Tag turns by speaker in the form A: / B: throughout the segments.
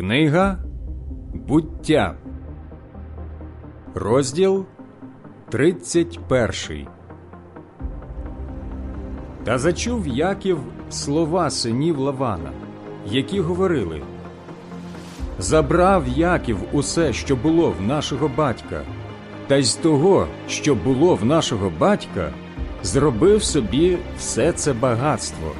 A: Книга Буття, розділ 31 Та зачув Яків слова синів Лавана, які говорили Забрав Яків усе, що було в нашого батька, та й з того, що було в нашого батька, зробив собі все це багатство.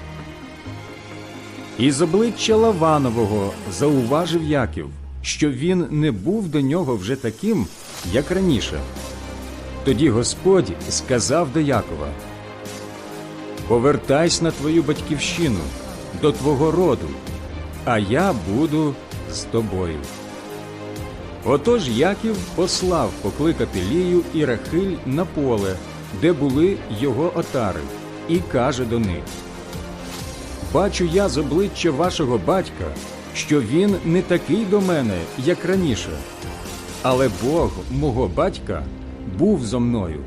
A: І з обличчя Лаванового зауважив Яків, що він не був до нього вже таким, як раніше. Тоді Господь сказав до Якова: Повертайся на твою батьківщину, до твого роду, а я буду з тобою. Отож Яків послав покликати Лію і Рахиль на поле, де були його отари, і каже до них Бачу я з обличчя вашого батька, що він не такий до мене, як раніше, але Бог мого батька був зо мною.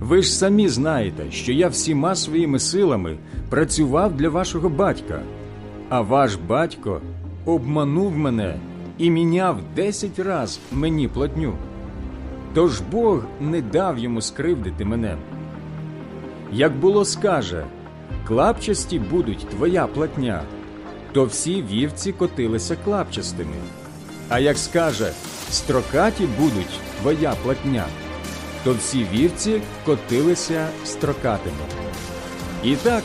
A: Ви ж самі знаєте, що я всіма своїми силами працював для вашого батька, а ваш батько обманув мене і міняв десять раз мені платню. Тож Бог не дав йому скривдити мене. Як було скаже, клапчасті будуть твоя платня, то всі вівці котилися клапчастими. А як скаже, строкаті будуть твоя платня, то всі вівці котилися строкатими. І так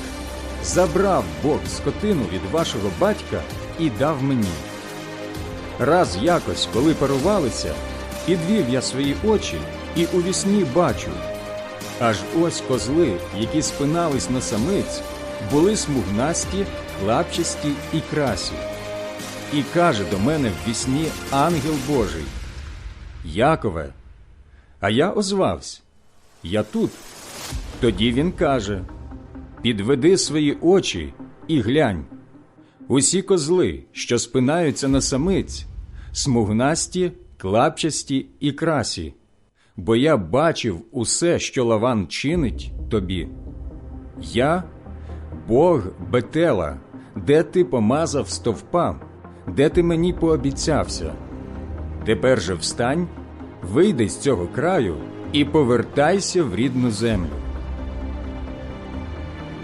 A: забрав Бог скотину від вашого батька і дав мені. Раз якось, коли парувалися, підвів я свої очі і у вісні бачу. Аж ось козли, які спинались на самиць, були смугнасті, лапчасті і красі. І каже до мене в вісні ангел Божий Якове, а я озвався, я тут. Тоді він каже Підведи свої очі і глянь. Усі козли, що спинаються на самиць, смугнасті, клапчасті і красі, бо я бачив усе, що Лаван чинить тобі. Я Бог Бетела, де ти помазав стовпа, де ти мені пообіцявся. Тепер же встань, вийди з цього краю і повертайся в рідну землю.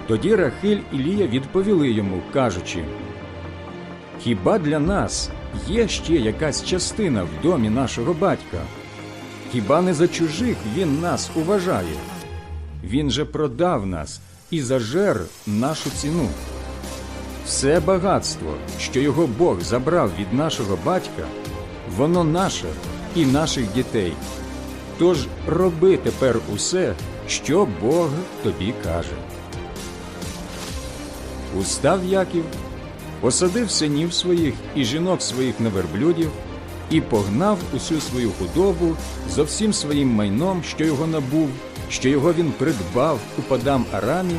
A: Тоді Рахиль і Лія відповіли йому, кажучи Хіба для нас є ще якась частина в домі нашого батька? Хіба не за чужих він нас уважає? Він же продав нас і зажер нашу ціну. Все багатство, що його Бог забрав від нашого батька, воно наше і наших дітей. Тож роби тепер усе, що Бог тобі каже. Устав Яків, посадив синів своїх і жінок своїх на верблюдів і погнав усю свою худобу зо всім своїм майном, що його набув, що його він придбав у Падам Арамі,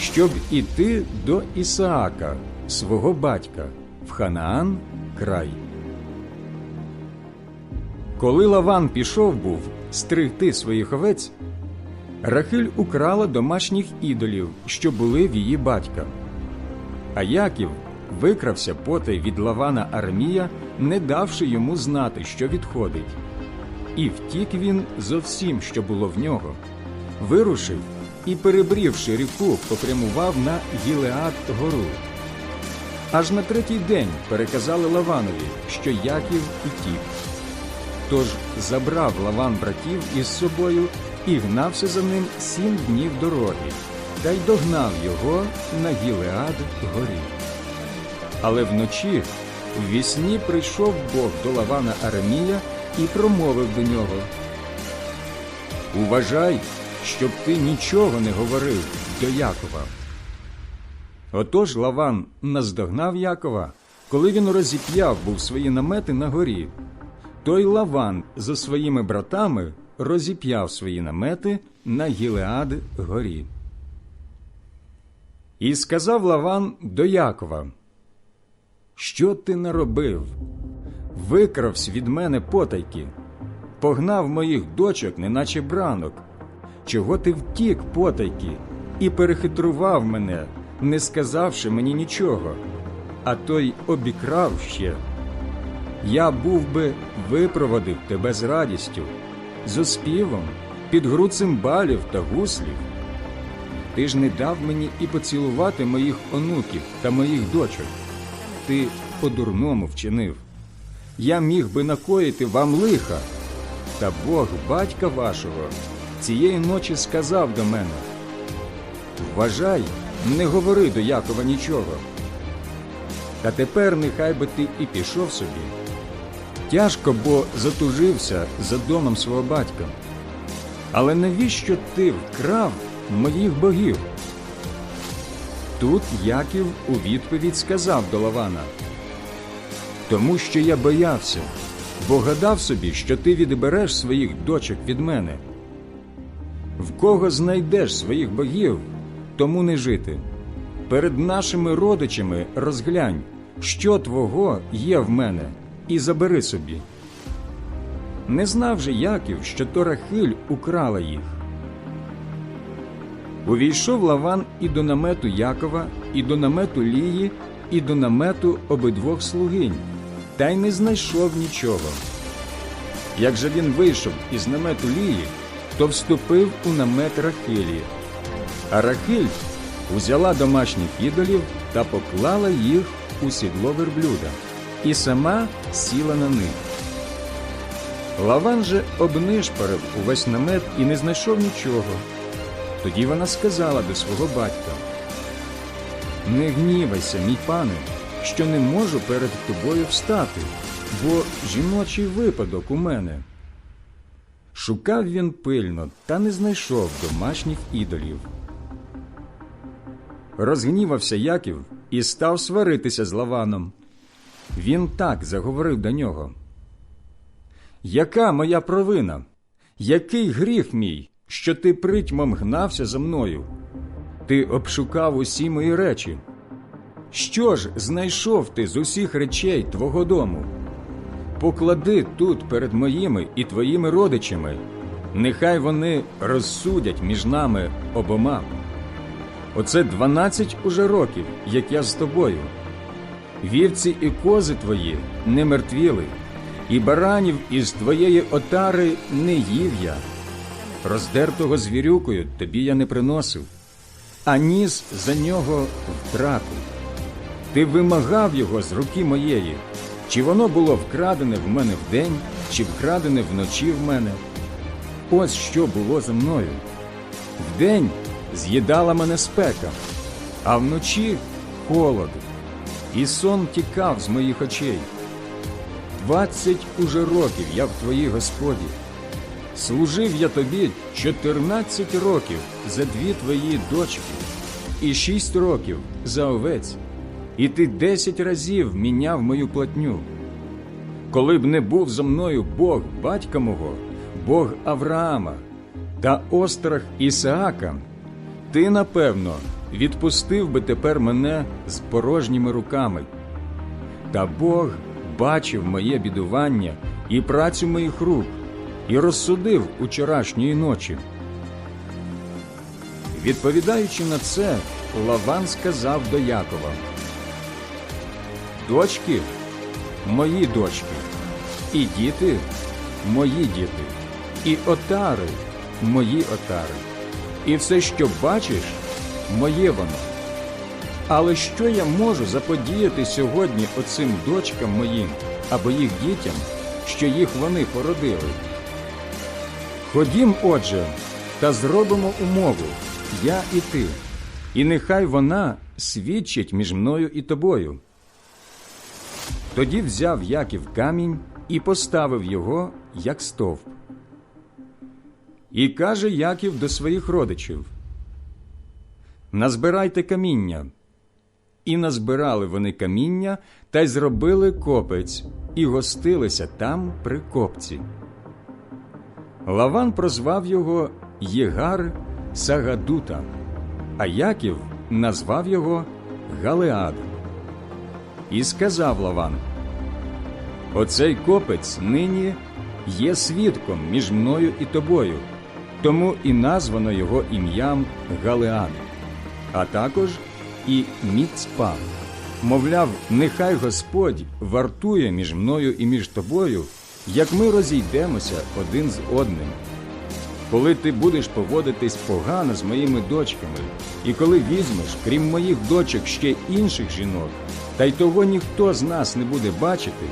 A: щоб іти до Ісаака, свого батька, в Ханаан край. Коли Лаван пішов був стригти своїх овець, Рахиль украла домашніх ідолів, що були в її батька. А Яків викрався потай від Лавана Армія, не давши йому знати, що відходить. І втік він зо всім, що було в нього, вирушив і, перебрівши ріку, попрямував на Гілеад гору. Аж на третій день переказали Лаванові, що Яків утік. Тож забрав Лаван братів із собою і гнався за ним сім днів дороги, та й догнав його на Гілеад горі. Але вночі в вісні прийшов Бог до Лавана Арамія і промовив до нього Уважай, щоб ти нічого не говорив до Якова. Отож Лаван наздогнав Якова, коли він розіп'яв був свої намети на горі. Той Лаван за своїми братами розіп'яв свої намети на Гілеад горі. І сказав Лаван до Якова, Що ти наробив? Викравсь від мене потайки, погнав моїх дочок, неначе бранок. Чого ти втік, потайки, і перехитрував мене, не сказавши мені нічого. а то й обікрав ще. Я був би випроводив тебе з радістю, з оспівом, під гру цимбалів та гуслів. Ти ж не дав мені і поцілувати моїх онуків та моїх дочок. Ти по-дурному вчинив. Я міг би накоїти вам лиха. Та Бог, батька вашого, цієї ночі сказав до мене: Вважай, не говори до Якова нічого. Та тепер нехай би ти і пішов собі. Тяжко, бо затужився за домом свого батька. Але навіщо ти вкрав моїх богів? Тут Яків у відповідь сказав до Лавана Тому що я боявся, бо гадав собі, що ти відбереш своїх дочок від мене. В кого знайдеш своїх богів, тому не жити. Перед нашими родичами розглянь, що твого є в мене, і забери собі. Не знав же Яків, що то Рахиль украла їх. Увійшов Лаван і до намету Якова, і до намету Лії, і до намету обидвох слугинь, та й не знайшов нічого. Як же він вийшов із намету Лії, то вступив у намет Рахилі. А Рахиль узяла домашніх ідолів та поклала їх у сідло верблюда, і сама сіла на них. Лаван же обнишпарив увесь намет і не знайшов нічого. Тоді вона сказала до свого батька: Не гнівайся, мій пане, що не можу перед тобою встати, бо жіночий випадок у мене. Шукав він пильно та не знайшов домашніх ідолів. Розгнівався Яків і став сваритися з Лаваном. Він так заговорив до нього. Яка моя провина? Який гріх мій, що ти притьмом гнався за мною? Ти обшукав усі мої речі. Що ж знайшов ти з усіх речей твого дому? Поклади тут перед моїми і твоїми родичами, нехай вони розсудять між нами обома. Оце дванадцять уже років, як я з тобою. Вівці і кози твої не мертвіли, і баранів із твоєї отари не їв я. Роздертого звірюкою тобі я не приносив, а ніс за нього втрату. Ти вимагав його з руки моєї, чи воно було вкрадене в мене вдень, чи вкрадене вночі в мене. Ось що було за мною. Вдень з'їдала мене спека, а вночі холод, і сон тікав з моїх очей. Двадцять уже років я в твоїй господі. Служив я тобі чотирнадцять років за дві твої дочки, і шість років за овець, і ти десять разів міняв мою платню. Коли б не був зо мною Бог батька мого, Бог Авраама та острах Ісаака, ти, напевно, відпустив би тепер мене з порожніми руками. Та Бог бачив моє бідування і працю моїх рук, і розсудив учорашньої ночі. Відповідаючи на це, Лаван сказав до Якова: Дочки мої дочки, і діти мої діти, і отари мої отари, і все, що бачиш, моє воно. Але що я можу заподіяти сьогодні оцим дочкам моїм або їх дітям, що їх вони породили? Ходім, отже, та зробимо умову, я і ти, і нехай вона свідчить між мною і тобою. Тоді взяв Яків камінь і поставив його, як стовп. І каже Яків до своїх родичів: Назбирайте каміння. І назбирали вони каміння та й зробили копець, і гостилися там при копці. Лаван прозвав його Єгар Сагадута, а Яків назвав його Галеад. І сказав Лаван: Оцей копець нині є свідком між мною і тобою, тому і названо його ім'ям Галеад, а також і Міцпа, Мовляв, нехай Господь вартує між мною і між тобою, як ми розійдемося один з одним. Коли ти будеш поводитись погано з моїми дочками, і коли візьмеш, крім моїх дочок, ще інших жінок, та й того ніхто з нас не буде бачити,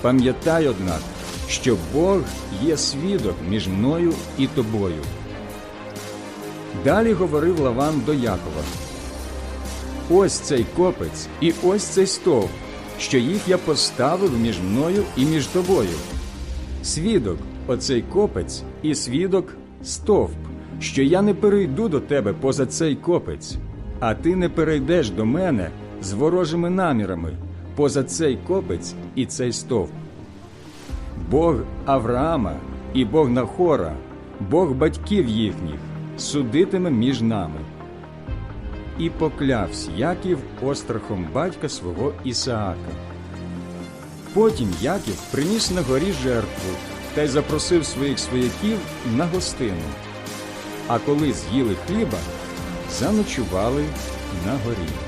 A: пам'ятай, однак, що Бог є свідок між мною і тобою. Далі говорив Лаван до Якова. Ось цей копець і ось цей стовп, що їх я поставив між мною і між тобою. Свідок оцей копець і свідок стовп, що я не перейду до тебе поза цей копець, а ти не перейдеш до мене з ворожими намірами поза цей копець і цей стовп. Бог Авраама і Бог Нахора, Бог батьків їхніх, судитиме між нами. І поклявся Яків острахом батька свого Ісаака. Потім Яків приніс на горі жертву та й запросив своїх свояків на гостину. А коли з'їли хліба, заночували на горі.